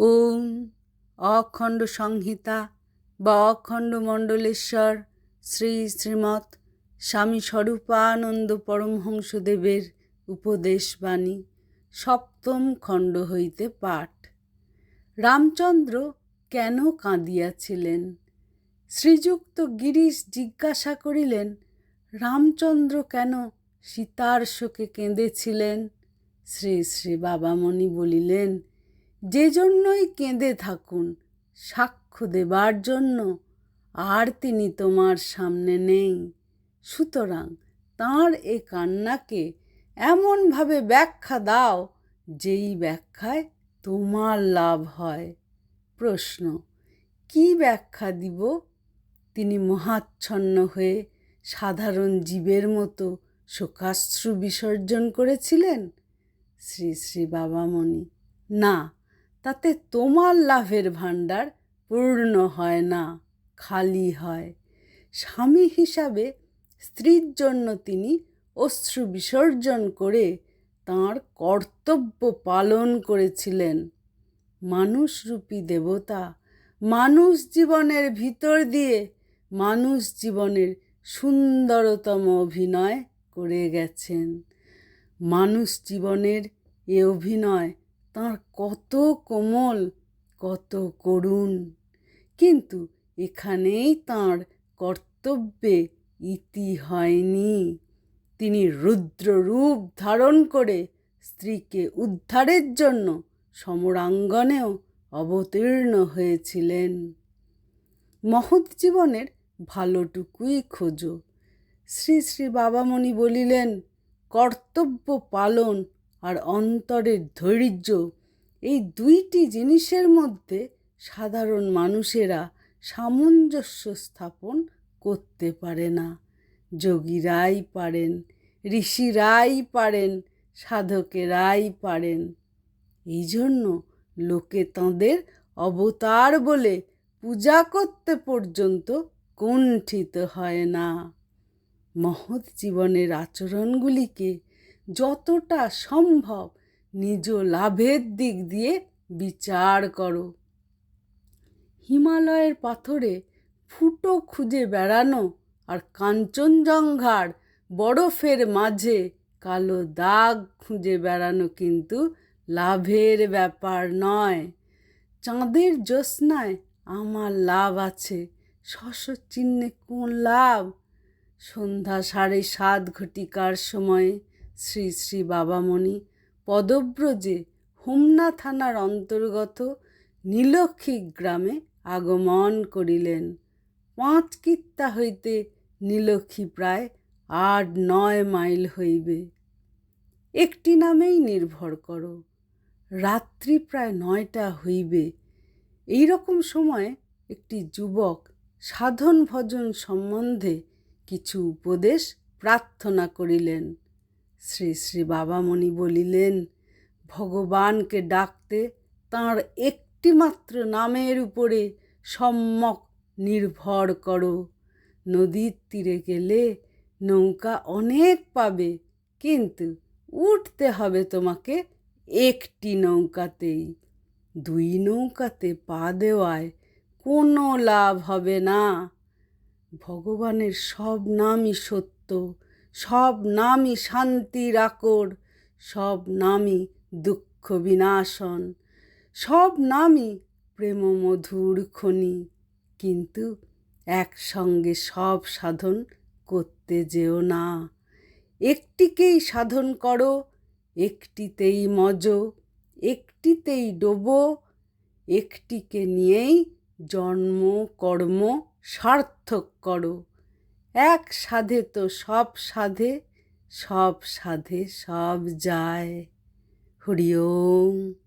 ওম অখণ্ড সংহিতা বা অখণ্ড মণ্ডলেশ্বর শ্রী শ্রীমৎ স্বামী স্বরূপানন্দ পরমহংসদেবের উপদেশবাণী, সপ্তম খণ্ড হইতে পাঠ। রামচন্দ্র কেন কাঁদিয়াছিলেন? শ্রীযুক্ত গিরিশ জিজ্ঞাসা করিলেন, রামচন্দ্র কেন সীতার শোকে কেঁদেছিলেন? শ্রী শ্রী বাবামণি বলিলেন যে জন্যই কেঁদে থাকুন, সাক্ষ্য দেবার জন্য আর তিনি তোমার সামনে নেই। সুতরাং তাঁর এ কান্নাকে এমনভাবে ব্যাখ্যা দাও, যেই ব্যাখ্যায় তোমার লাভ হয়। প্রশ্ন, কি ব্যাখ্যা দিব? তিনি মহাচ্ছন্ন হয়ে সাধারণ জীবের মতো শোকাশ্রু বিসর্জন করেছিলেন? শ্রী শ্রী বাবামণি, না। তাতে তোমার লাভের ভাণ্ডার পূর্ণ হয় না, খালি হয়। স্বামী হিসাবে স্ত্রীর জন্য তিনি অশ্রু বিসর্জন করে তাঁর কর্তব্য পালন করেছিলেন। মানুষরূপী দেবতা, মানুষ জীবনের ভিতর দিয়ে মানুষ জীবনের সুন্দরতম অভিনয় করে গেছেন। মানুষ জীবনের এ অভিনয় তাঁর কত কোমল, কত করুণ। কিন্তু এখানেই তাঁর কর্তব্যে ইতি হয়নি। তিনি রুদ্র রূপ ধারণ করে স্ত্রীকে উদ্ধারের জন্য সমরাঙ্গনেও অবতীর্ণ হয়েছিলেন। মহৎ জীবনের ভালোটুকুই খোঁজো। শ্রী শ্রী বাবামণি বলিলেন, কর্তব্য পালন আর অন্তরের ধৈর্য, এই দুইটি জিনিসের মধ্যে সাধারণ মানুষেরা সামঞ্জস্য স্থাপন করতে পারে না। যোগীরাই পারেন, ঋষিরাই পারেন, সাধকেরাই পারেন। এই জন্য লোকে তাঁদের অবতার বলে পূজা করতে পর্যন্ত কুণ্ঠিত হয় না। মহৎ জীবনের আচরণগুলিকে যতটা সম্ভব নিজ লাভের দিক দিয়ে বিচার করো। হিমালয়ের পাথরে ফুটো খুঁজে বেড়ানো আর কাঞ্চনজঙ্ঘার বরফের মাঝে কালো দাগ খুঁজে বেড়ানো কিন্তু লাভের ব্যাপার নয়। চাঁদের জ্যোৎস্নায় আমার লাভ আছে চিহ্নে কোন লাভ? সন্ধ্যা সাড়ে সাত ঘটিকার সময়ে শ্রী শ্রী বাবামণি পদব্রজে হোমনা থানার অন্তর্গত নীলক্ষী গ্রামে আগমন করিলেন। পাঁচ কিত্তা হইতে নীলক্ষী প্রায় আট নয় মাইল হইবে। একটি নামেই নির্ভর করো, রাত্রি প্রায় নয়টা হইবে। এই রকম সময়ে একটি যুবক সাধন ভজন সম্বন্ধে কিছু উপদেশ প্রার্থনা করিলেন। শ্রী শ্রী বাবামণি বলিলেন, ভগবানকে ডাকতে তাঁর একটিমাত্র নামের উপরে সম্যক নির্ভর করো। নদীর তীরে গেলে নৌকা অনেক পাবে, কিন্তু উঠতে হবে তোমাকে একটি নৌকাতেই। দুই নৌকাতে পা দেওয়ায় কোনো লাভ হবে না। ভগবানের সব নামই সত্য। সব নামই শান্তির আকর, সব নামই দুঃখ বিনাশন, সব নামই প্রেম মধুর খনি। কিন্তু একসঙ্গে সব সাধন করতে যেও না। একটিকেই সাধন করো, একটিতেই মজ, একটিতেই ডোবো, একটিকে নিয়েই জন্ম, কর্ম, সার্থক করো। এক সাধে তো সব সাধে সব সাধে সব যায়। হরি ওম।